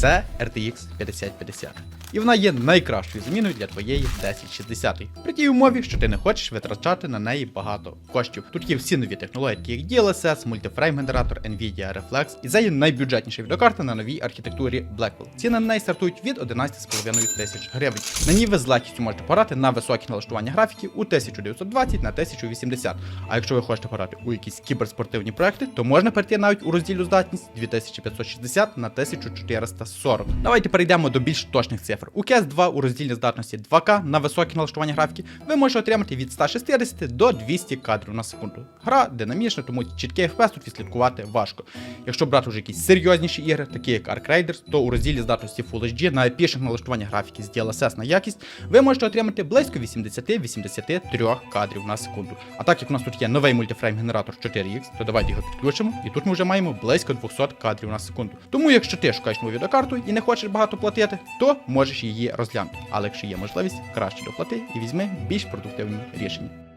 Це RTX 5050. І вона є найкращою заміною для твоєї 1060. При тій умові, що ти не хочеш витрачати на неї багато коштів. Тут є всі нові технології, такі як DLSS, мультифрейм генератор, Nvidia Reflex, і це є найбюджетніша відеокарта на новій архітектурі Blackwell. Ціни на неї стартують від 11,5 тисяч гривень. На ній ви з легкістю можете пограти на високі налаштування графіки у 1920 на 1080. А якщо ви хочете пограти у якісь кіберспортивні проекти, то можна перейти навіть у розділю здатність 2560 на 1440. Давайте перейдемо до більш точних цифр. У CS 2 у розділі здатності 2К на високі налаштування графіки ви можете отримати від 160 до 200 кадрів на секунду. Гра динамічна, тому чіткий FPS тут відслідкувати важко. Якщо брати вже якісь серйозніші ігри, такі як Ark Raiders, то у розділі здатності Full HD на епічних налаштуваннях графіки з DLSS на якість ви можете отримати близько 80-83 кадрів на секунду. А так як у нас тут є новий мультифрейм генератор 4X, то давайте його підключимо, і тут ми вже маємо близько 200 кадрів на секунду. Тому якщо ти шукаєш нову відеокарту і не хочеш багато платити, то можеш її розглянути. Але якщо є можливість, краще доплати і візьми більш продуктивні рішення.